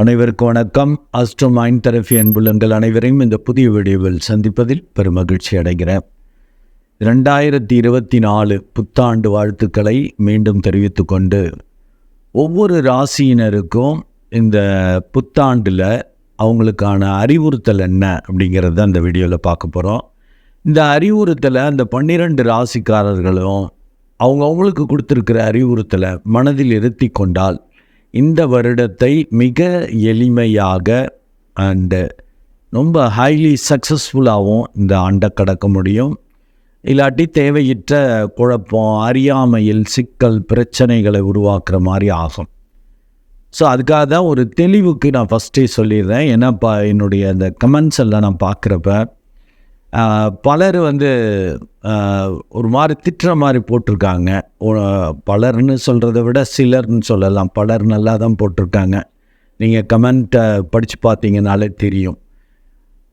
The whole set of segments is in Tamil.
அனைவருக்கும் வணக்கம். அஸ்ட்ரோ மைண்ட் தெரபி அன்புள்ளங்கள் அனைவரையும் இந்த புதிய வீடியோவில் சந்திப்பதில் பெருமகிழ்ச்சி அடைகிறேன். ரெண்டாயிரத்தி இருபத்தி நாலு புத்தாண்டு வாழ்த்துக்களை மீண்டும் தெரிவித்து கொண்டு ஒவ்வொரு ராசியினருக்கும் இந்த புத்தாண்டில் அவங்களுக்கான அறிவுறுத்தல் என்ன அப்படிங்கிறத அந்த வீடியோவில் பார்க்க போகிறோம் இந்த அறிவுறுத்தலை அந்த பன்னிரெண்டு ராசிக்காரர்களும் அவங்க அவங்களுக்கு கொடுத்துருக்கிற அறிவுறுத்தலை மனதில் இருத்தி கொண்டால் இந்த வருடத்தை மிக எளிமையாக அண்டு ரொம்ப ஹைலி சக்ஸஸ்ஃபுல்லாகவும் இந்த ஆண்டை கடக்க முடியும். இல்லாட்டி தேவையற்ற குழப்பம் அறியாமையில் சிக்கல் பிரச்சனைகளை உருவாக்குற மாதிரி ஆகும். ஸோ அதுக்காக தான் ஒரு தெளிவுக்கு நான் ஃபஸ்ட்டே சொல்லிடுறேன். ஏன்னா இப்போ என்னுடைய அந்த கமெண்ட்ஸ் எல்லாம் நான் பார்க்குறப்ப பலர் வந்து ஒரு மாதிரி திட்டுற மாதிரி போட்டிருக்காங்க. பலர்னு சொல்கிறத விட சிலர்னு சொல்லலாம். பலர் நல்லா தான் போட்டிருக்காங்க. நீங்கள் கமெண்ட்டை படித்து பார்த்தீங்கனாலே தெரியும்.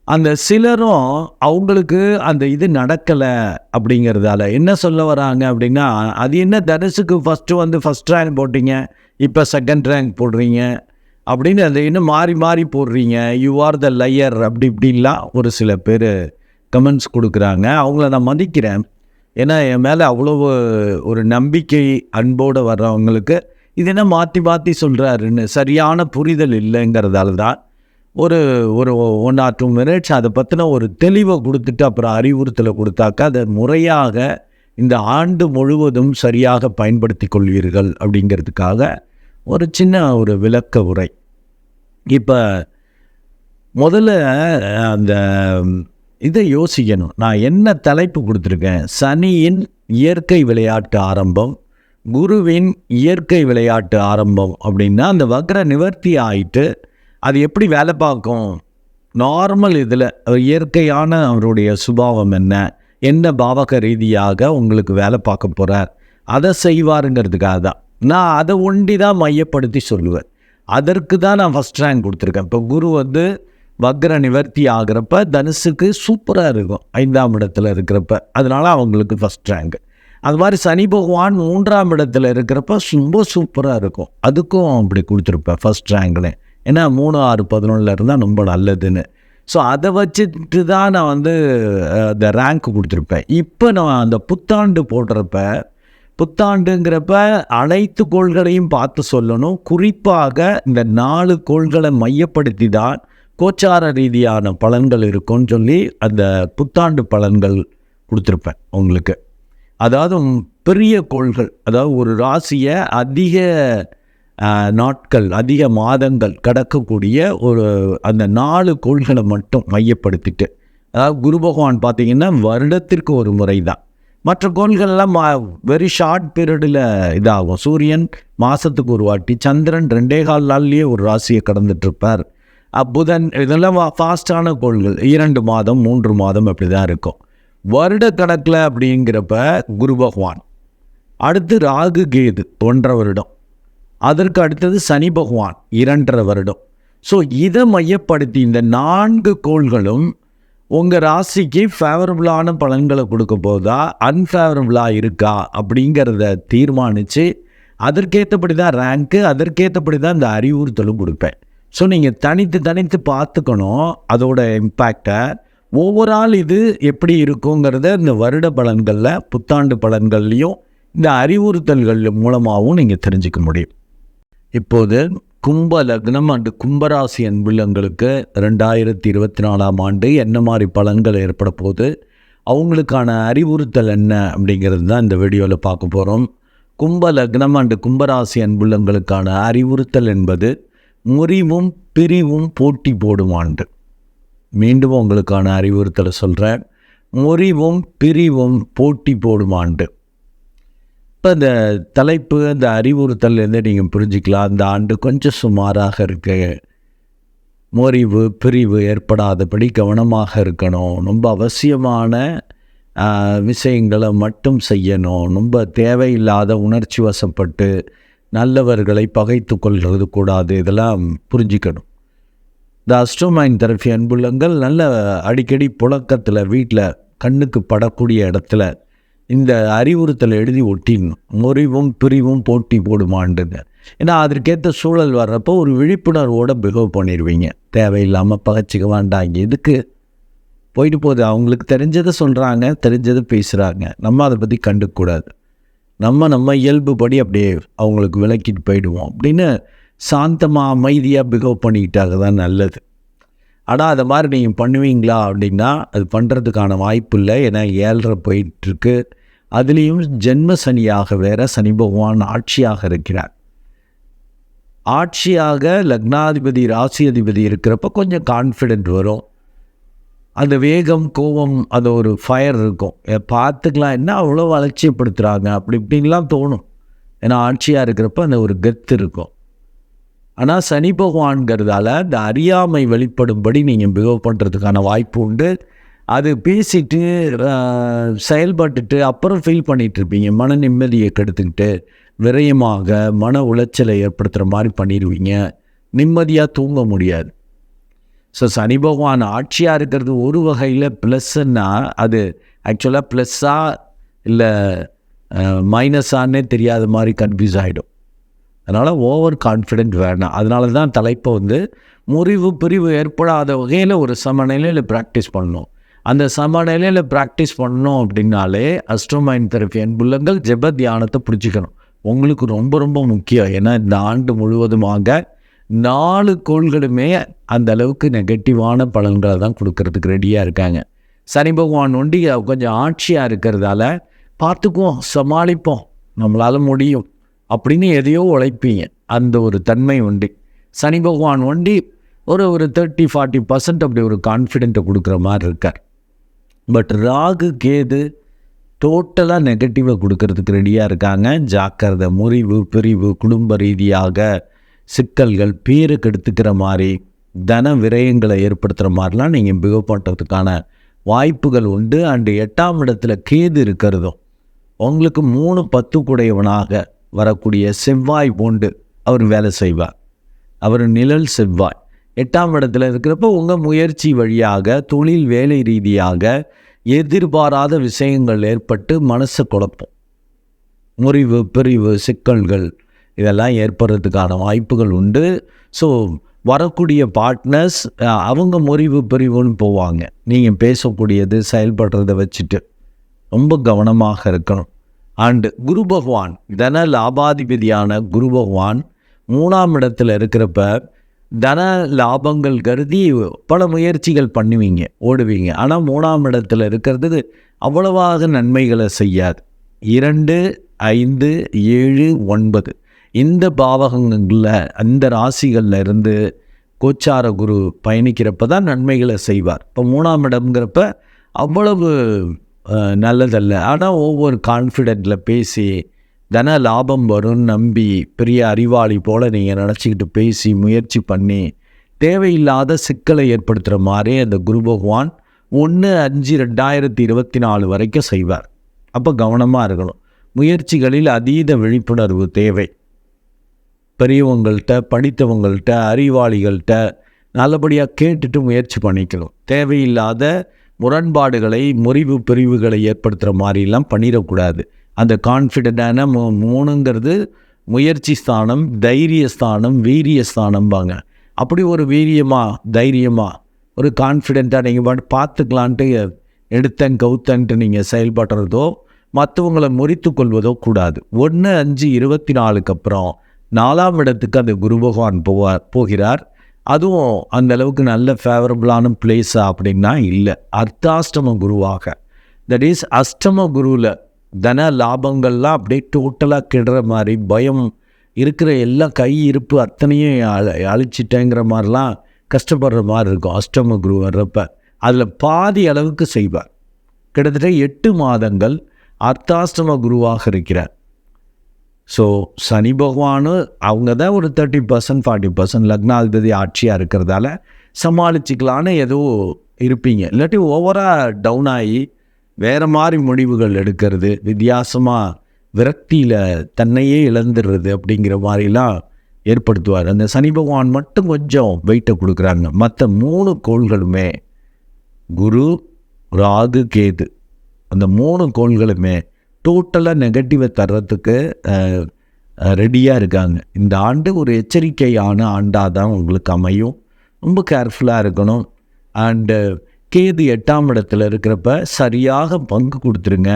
அந்த சிலரும் அவங்களுக்கு அந்த இது நடக்கலை அப்படிங்கிறதால என்ன சொல்ல வராங்க அப்படின்னா அது என்ன தனுசுக்கு ஃபஸ்ட்டு வந்து ஃபஸ்ட் ரேங்க் போட்டீங்க இப்போ செகண்ட் ரேங்க் போடுறீங்க அப்படின்னு அதை இன்னும் மாறி மாறி போடுறீங்க. யூ ஆர் த லையர் அப்படி இப்படின்லாம் ஒரு சில பேர் கமெண்ட்ஸ் கொடுக்குறாங்க. அவங்கள நான் மதிக்கிறேன். ஏன்னா என் மேலே அவ்வளோ ஒரு நம்பிக்கை அன்போடு வர்றவங்களுக்கு இது என்ன மாற்றி மாற்றி சொல்கிறாருன்னு சரியான புரிதல் இல்லைங்கிறதால தான் ஒரு ஒரு ஒன் ஆர் டூ மினிட்ஸ் அதை பற்றின ஒரு தெளிவை கொடுத்துட்டு அப்புறம் அறிவுறுத்தலை கொடுத்தாக்கா அதை முறையாக இந்த ஆண்டு முழுவதும் சரியாக பயன்படுத்தி கொள்வீர்கள் அப்படிங்கிறதுக்காக ஒரு சின்ன ஒரு விளக்க உரை. இப்போ முதல்ல அந்த இதை யோசிக்கணும். நான் என்ன தலைப்பு கொடுத்துருக்கேன்? சனியின் இயற்கை விளையாட்டு ஆரம்பம் குருவின் இயற்கை விளையாட்டு ஆரம்பம் அப்படின்னா அந்த வக்ர நிவர்த்தி ஆயிட்டு அது எப்படி வேலை பார்க்கும்? நார்மல் இதில் இயற்கையான அவருடைய சுபாவம் என்ன? என்ன பாவக ரீதியாக உங்களுக்கு வேலை பார்க்க போகிறார் அதை செய்வாருங்கிறதுக்காக தான். நான் அதை ஒண்டி தான் மையப்படுத்தி சொல்லுவேன். அதற்கு தான் நான் ஃபஸ்ட் ரேங்க் கொடுத்துருக்கேன். இப்போ குரு வந்து வக்ர நிவர்த்தி ஆகிறப்ப தனுசுக்கு சூப்பராக இருக்கும் ஐந்தாம் இடத்துல இருக்கிறப்ப. அதனால அவங்களுக்கு ஃபஸ்ட் ரேங்க் அது மாதிரி சனி பகவான் மூன்றாம் இடத்துல இருக்கிறப்ப ரொம்ப சூப்பராக இருக்கும். அதுக்கும் அப்படி கொடுத்துருப்பேன் ஃபஸ்ட் ரேங்க்னு ஏன்னா மூணு ஆறு பதினொன்றில் இருந்தால் ரொம்ப நல்லதுன்னு. ஸோ அதை வச்சுட்டு தான் நான் வந்து அந்த ரேங்க் கொடுத்துருப்பேன். இப்போ நான் அந்த புத்தாண்டு போடுறப்ப புத்தாண்டுங்கிறப்ப அனைத்து கோள்களையும் பார்த்து சொல்லணும். குறிப்பாக இந்த நாலு கோள்களை மையப்படுத்தி தான் கோச்சார ரீதியான பலன்கள் இருக்கும்னு சொல்லி அந்த புத்தாண்டு பலன்கள் கொடுத்துருப்பேன் உங்களுக்கு. அதாவது பெரிய கோள்கள் அதாவது ஒரு ராசியை அதிக நாட்கள் அதிக மாதங்கள் கடக்கக்கூடிய ஒரு அந்த நாலு கோள்களை மட்டும் மையப்படுத்திட்டு அதாவது குரு பகவான் பார்த்திங்கன்னா வருடத்திற்கு ஒரு முறை தான் மற்ற கோள்கள்லாம் வெரி ஷார்ட் பீரியடில் இதாகும். சூரியன் மாதத்துக்கு ஒரு வாட்டி சந்திரன் ரெண்டே கால் நாள்லேயே ஒரு ராசியை கடந்துட்டுருப்பார் இருப்பார். புதன் இதெல்லாம் ஃபாஸ்டான கோள்கள். இரண்டு மாதம் மூன்று மாதம் அப்படி தான் இருக்கும். வருட கணக்கில் அப்படிங்கிறப்ப குரு பகவான். அடுத்து ராகு கேது ஒன்றரை வருடம். அதற்கு அடுத்தது சனி பகவான் இரண்டரை வருடம். ஸோ இதை மையப்படுத்தி இந்த நான்கு கோள்களும் உங்கள் ராசிக்கு ஃபேவரபுளான பலன்களை கொடுக்க போதா அன்ஃபேவரபுளாக இருக்கா அப்படிங்கிறத தீர்மானித்து அதற்கேற்றபடி தான் ரேங்க்கு அதற்கேற்றபடி தான் இந்த அறிவுறுத்தலும் கொடுப்பேன். ஸோ நீங்கள் தனித்து தனித்து பார்த்துக்கணும் அதோட இம்பேக்டை ஓவரால் இது எப்படி இருக்குங்கிறத இந்த வருட பலன்களில் புத்தாண்டு பலன்கள்லையும் இந்த அறிவுறுத்தல்கள் மூலமாகவும் நீங்கள் தெரிஞ்சுக்க முடியும். இப்போது கும்ப லக்னம் அண்டு கும்பராசி அன்புள்ளங்களுக்கு ரெண்டாயிரத்தி இருபத்தி நாலாம் ஆண்டு என்ன மாதிரி பலன்கள் ஏற்பட போகுது அவங்களுக்கான அறிவுறுத்தல் என்ன அப்படிங்கிறது தான் இந்த வீடியோவில் பார்க்க போகிறோம் கும்ப லக்னம் அண்டு கும்பராசி அன்புள்ளங்களுக்கான அறிவுறுத்தல் என்பது முறிவும் பிரிவும் போட்டி போடும் ஆண்டு மீண்டும் உங்களுக்கான அறிவுறுத்தலை சொல்கிறேன் முறிவும் பிரிவும் போட்டி போடும் ஆண்டு இப்போ இந்த தலைப்பு இந்த அறிவுறுத்தல்லேருந்து நீங்கள் புரிஞ்சுக்கலாம். இந்த ஆண்டு கொஞ்சம் சுமாராக இருக்கு. முறிவு பிரிவு ஏற்படாதபடி கவனமாக இருக்கணும். ரொம்ப அவசியமான விஷயங்களை மட்டும் செய்யணும். ரொம்ப தேவையில்லாத உணர்ச்சி வசப்பட்டு நல்லவர்களை பகைத்து கொள்வது கூடாது. இதெல்லாம் புரிஞ்சுக்கணும். இந்த அஸ்ட்ரோமைன் தெரப்பி அன்புள்ளங்கள் நல்ல அடிக்கடி புழக்கத்தில் வீட்டில் கண்ணுக்கு படக்கூடிய இடத்துல இந்த அறிவுறுத்தல் எழுதி ஒட்டிடணும். முறிவும் பிரிவும் போட்டி போடுமாண்டுங்க ஏன்னா அதற்கேற்ற சூழல் வர்றப்போ ஒரு விழிப்புணர்வோடு பிஹேவ் பண்ணிடுவீங்க. தேவையில்லாமல் பகச்சிக்க வேண்டாங்க எதுக்கு? போயிட்டு போகுது. அவங்களுக்கு தெரிஞ்சதை சொல்கிறாங்க தெரிஞ்சதை பேசுகிறாங்க நம்ம அதை பற்றி கண்டுக்கூடாது நம்ம நம்ம இயல்புபடி அப்படியே அவங்களுக்கு விளக்கிட்டு போயிடுவோம். அப்படின்னு சாந்தமாக அமைதியாக பிகவ் பண்ணிக்கிட்டாக தான் நல்லது. ஆனால் அதை மாதிரி நீங்கள் பண்ணுவீங்களா அப்படின்னா அது பண்ணுறதுக்கான வாய்ப்பு இல்லை. ஏன்னா ஏழரை போயிட்டுருக்கு. அதுலேயும் ஜென்ம சனியாக வேற சனி பகவான் ஆட்சியாக இருக்கிறார். ஆட்சியாக லக்னாதிபதி ராசி அதிபதி இருக்கிறப்ப கொஞ்சம் கான்ஃபிடென்ட் வரும். அந்த வேகம் கோபம் அது ஒரு ஃபயர் இருக்கும். பார்த்துக்கலாம். என்ன அவ்வளோ அலட்சியப்படுத்துகிறாங்க அப்படி இப்படின்லாம் தோணும். ஏன்னா ஆட்சியாக இருக்கிறப்ப அந்த ஒரு கெத்து இருக்கும். ஆனால் சனி பகவான்கிறதால இந்த அறியாமை வெளிப்படும்படி நீங்கள் பிஹேவ் பண்ணுறதுக்கான வாய்ப்பு உண்டு. அது பேசிட்டு செயல்பட்டுட்டு அப்புறம் ஃபீல் பண்ணிகிட்ருப்பீங்க மன நிம்மதியை கெடுத்துக்கிட்டு விரயமாக மன உளைச்சலை ஏற்படுத்துகிற மாதிரி பண்ணிடுவீங்க நிம்மதியாக தூங்க முடியாது. ஸோ சனி பகவான் ஆட்சியாக இருக்கிறது ஒரு வகையில் ப்ளஸ்ன்னா அது ஆக்சுவலாக ப்ளஸ்ஸாக இல்லை மைனஸான்னே தெரியாத மாதிரி கன்ஃபியூஸ் ஆகிடும் அதனால் ஓவர் கான்ஃபிடென்ட் வேணாம். அதனால தான் தலைப்பை வந்து முறிவு பிரிவு ஏற்படாத வகையில் ஒரு சமநிலையில் ப்ராக்டிஸ் பண்ணணும். அந்த சமநிலையில் ப்ராக்டிஸ் பண்ணணும் அப்படின்னாலே அஸ்ட்ரோமைன் தெரப்பி அன்புள்ளங்கள் ஜெப தியானத்தை பிடிச்சிக்கணும் உங்களுக்கு ரொம்ப ரொம்ப முக்கியம். ஏன்னா இந்த ஆண்டு முழுவதுமாக நாலு கோள்களுமே அந்த அளவுக்கு நெகட்டிவான பலன்களை தான் கொடுக்கறதுக்கு ரெடியாக இருக்காங்க. சனி பகவான் ஒண்டி கொஞ்சம் ஆட்சியாக இருக்கிறதால பார்த்துக்குவோம் சமாளிப்போம் நம்மளால் முடியும் அப்படின்னு எதையோ உழைப்பீங்க. அந்த ஒரு தன்மை உண்டு. சனி பகவான் ஒண்டி ஒரு ஒரு தேர்ட்டி ஃபார்ட்டி பர்சன்ட் அப்படி ஒரு கான்ஃபிடென்ட்டை கொடுக்குற மாதிரி இருக்கார். பட் ராகு கேது டோட்டலாக நெகட்டிவாக கொடுக்கறதுக்கு ரெடியாக இருக்காங்க. ஜாக்கிரதை முறிவு பிரிவு குடும்ப ரீதியாக சிக்கல்கள் பேரு கெடுத்துக்கிற மாதிரி தன விரயங்களை ஏற்படுத்துகிற மாதிரிலாம் நீங்கள் பிஹேவ் பண்ணுறதுக்கான வாய்ப்புகள் உண்டு. அண்டு எட்டாம் இடத்துல கேது இருக்கிறதும் உங்களுக்கு மூணு பத்து குடையவனாக வரக்கூடிய செவ்வாய் பூண்டு அவர் வேலை செய்வார். அவர் நிழல் செவ்வாய். எட்டாம் இடத்துல இருக்கிறப்ப உங்கள் முயற்சி வழியாக தொழில் வேலை ரீதியாக எதிர்பாராத விஷயங்கள் ஏற்பட்டு மனசை குழப்பம். முறிவு பிரிவு சிக்கல்கள் இதெல்லாம் ஏற்படுறதுக்கான வாய்ப்புகள் உண்டு. ஸோ வரக்கூடிய பார்ட்னர்ஸ் அவங்க முறிவு பிரிவுன்னு போவாங்க. நீங்கள் பேசக்கூடியது செயல்படுறத வச்சுட்டு ரொம்ப கவனமாக இருக்கணும். அண்டு குரு பகவான் தன லாபாதிபதியான குரு பகவான் மூணாம் இடத்துல இருக்கிறப்ப தன லாபங்கள் கருதி பல முயற்சிகள் பண்ணுவீங்க ஓடுவீங்க. ஆனால் மூணாம் இடத்துல இருக்கிறது அவ்வளவாக நன்மைகளை செய்யாது. இரண்டு ஐந்து ஏழு ஒன்பது. இந்த பாவகங்களில் அந்த ராசிகளில் இருந்து கோச்சார குரு பயணிக்கிறப்ப தான் நன்மைகளை செய்வார். இப்போ மூணாம் இடம்ங்கிறப்ப அவ்வளவு நல்லதல்ல. ஆனால் ஒவ்வொரு கான்ஃபிடென்ட்டில் பேசி தன லாபம் வரும்னு நம்பி பெரிய அறிவாளி போல் நீங்கள் நினச்சிக்கிட்டு பேசி முயற்சி பண்ணி தேவையில்லாத சிக்கலை ஏற்படுத்துகிற மாதிரி அந்த குரு பகவான் ஒன்று அஞ்சு ரெண்டாயிரத்தி இருபத்தி நாலு வரைக்கும் செய்வார். அப்போ கவனமாக இருக்கணும். முயற்சிகளில் அதீத விழிப்புணர்வு தேவை. பெரியவங்கள்ட்ட படித்தவங்கள்ட்ட அறிவாளிகள்கிட்ட நல்லபடியாக கேட்டுட்டு முயற்சி பண்ணிக்கணும். தேவையில்லாத முரண்பாடுகளை முறிவு பிரிவுகளை ஏற்படுத்துகிற மாதிரிலாம் பண்ணிடக்கூடாது. அந்த கான்ஃபிடென்டான மூ மூணுங்கிறது முயற்சி ஸ்தானம் தைரிய ஸ்தானம் வீரிய ஸ்தானம்பாங்க. அப்படி ஒரு வீரியமாக தைரியமாக ஒரு கான்ஃபிடெண்ட்டாக நீங்கள் பாட்டு பார்த்துக்கலான்ட்டு எடுத்தன் கவுத்தன்ட்டு நீங்கள் செயல்படுறதோ மற்றவங்களை முறித்து கொள்வதோ கூடாது. ஒன்று அஞ்சு இருபத்தி நாலுக்கு அப்புறம் நாலாம் இடத்துக்கு அந்த குரு பகவான் போவார் போகிறார். அதுவும் அந்த அளவுக்கு நல்ல ஃபேவரபுளான பிளேஸா அப்படின்னா இல்லை. அர்த்தாஷ்டம குருவாக. தட் இஸ் அஷ்டம குருவில் தன லாபங்கள்லாம் அப்படியே டோட்டலாக கெடுற மாதிரி பயம் இருக்கிற எல்லா கை இருப்பு அத்தனையும் அழ அழிச்சிட்டேங்கிற மாதிரிலாம் கஷ்டப்படுற மாதிரி இருக்கும் அஷ்டம குரு வர்றப்ப. அதில் பாதி அளவுக்கு செய்வார். கிட்டத்தட்ட எட்டு மாதங்கள் அர்த்தாஷ்டம குருவாக இருக்கிறார். ஸோ சனி பகவானு அவங்க தான் ஒரு தேர்ட்டி பர்சன்ட் ஃபார்ட்டி பர்சன்ட் லக்னாதிபதி ஆட்சியாக இருக்கிறதால சமாளிச்சிக்கலான்னு ஏதோ இருப்பீங்க. இல்லாட்டி ஓவராக டவுன் ஆகி வேறு மாதிரி முடிவுகள் எடுக்கிறது வித்தியாசமாக விரக்தியில் தன்னையே இழந்துடுறது அப்படிங்கிற மாதிரிலாம் ஏற்படுத்துவார். அந்த சனி பகவான் மட்டும் கொஞ்சம் வெயிட்டை கொடுக்குறாங்க. மற்ற மூணு கோள்களுமே குரு ராகு கேது அந்த மூணு கோள்களுமே டோட்டலாக நெகட்டிவை தர்றதுக்கு ரெடியாக இருக்காங்க. இந்த ஆண்டு ஒரு எச்சரிக்கையான ஆண்டாக தான் உங்களுக்கு அமையும். ரொம்ப கேர்ஃபுல்லாக இருக்கணும். அண்டு கேது எட்டாம் இடத்துல இருக்கிறப்ப சரியாக பங்கு கொடுத்துருங்க.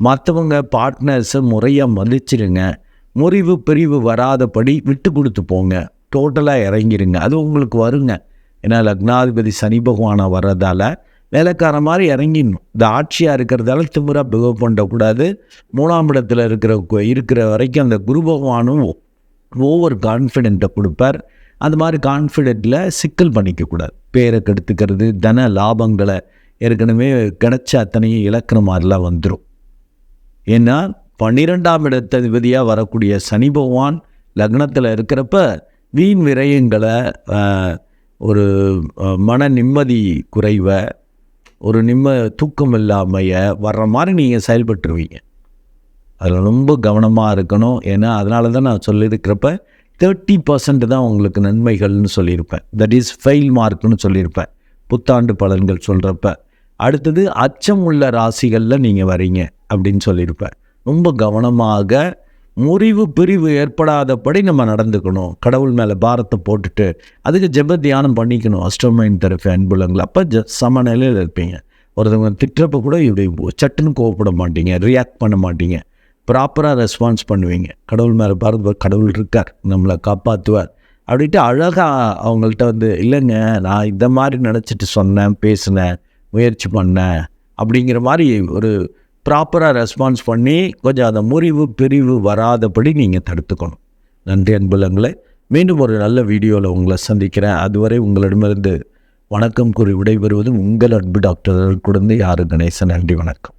மற்றவங்க பார்ட்னர்ஸை முறையாக மதிச்சிருங்க முறிவு பிரிவு வராதபடி விட்டு கொடுத்து போங்க. டோட்டலாக இறங்கிருங்க. அது உங்களுக்கு வருங்க. ஏன்னா லக்னாதிபதி சனி பகவானை வர்றதால வேலைக்கார மாதிரி இறங்கிடணும். இந்த ஆட்சியாக இருக்கிறதால திமுறா பிகவ் பண்ணக்கூடாது. மூணாம் இடத்துல இருக்கிற இருக்கிற வரைக்கும் அந்த குரு பகவானும் ஓவர் கான்ஃபிடென்ட்டை கொடுப்பார். அந்த மாதிரி கான்ஃபிடென்ட்டில் சிக்கல் பண்ணிக்கக்கூடாது. பேரை கெடுத்துக்கிறது தன லாபங்களை ஏற்கனவே கிடைச்ச அத்தனையும் இழக்கிற மாதிரிலாம் வந்துடும் ஏன்னா பன்னிரெண்டாம் இடத்ததிபதியாக வரக்கூடிய சனி பகவான் லக்னத்தில் இருக்கிறப்ப வீண் விரயங்களை ஒரு மன நிம்மதி குறைவை ஒரு நிம்ம தூக்கம் இல்லாமைய வர்ற மாதிரி நீங்கள் செயல்பட்டுருவீங்க. அதில் ரொம்ப கவனமாக இருக்கணும். ஏன்னா அதனால தான் நான் சொல்லியிருக்கிறப்ப தேர்ட்டி பர்சன்ட் தான் உங்களுக்கு நன்மைகள்னு சொல்லியிருப்பேன். தட் இஸ் ஃபெயில் மார்க்னு சொல்லியிருப்பேன். புத்தாண்டு பலன்கள் சொல்கிறப்ப அடுத்தது அச்சம் உள்ள ராசிகளில் நீங்கள் வரீங்க அப்படின்னு சொல்லியிருப்பேன். ரொம்ப கவனமாக முறிவு பிரிவு ஏற்படாதபடி நம்ம நடந்துக்கணும். கடவுள் மேலே பாரத்தை போட்டுட்டு அதுக்கு ஜெப தியானம் பண்ணிக்கணும். அஷ்டமைன் தரப்பு அன்புலங்கள். அப்போ ஜ சமநிலையில் இருப்பீங்க. ஒருத்தவங்க திட்டுறப்ப கூட இப்படி சட்டுன்னு கோவப்பட மாட்டீங்க. ரியாக்ட் பண்ண மாட்டீங்க. ப்ராப்பராக ரெஸ்பான்ஸ் பண்ணுவீங்க. கடவுள் மேலே பாரத கடவுள் இருக்கார். நம்மளை காப்பாற்றுவார் அப்படின்ட்டு அழகாக அவங்கள்ட்ட வந்து இல்லைங்க நான் இந்த மாதிரி நினச்சிட்டு சொன்னேன் பேசினேன் முயற்சி பண்ணேன். அப்படிங்கிற மாதிரி ஒரு ப்ராப்பராக ரெஸ்பான்ஸ் பண்ணி கொஞ்சம் அந்த முறிவு பிரிவு வராதபடி நீங்கள் தடுத்துக்கணும். நன்றி அன்புலங்களை. மீண்டும் ஒரு நல்ல வீடியோவில் உங்களை சந்திக்கிறேன். அதுவரை உங்களிடமிருந்து வணக்கம் கூறி விடைபெறுவது உங்கள் அன்பு டாக்டர் குழந்தை யாரு கணேசன் நன்றி வணக்கம்.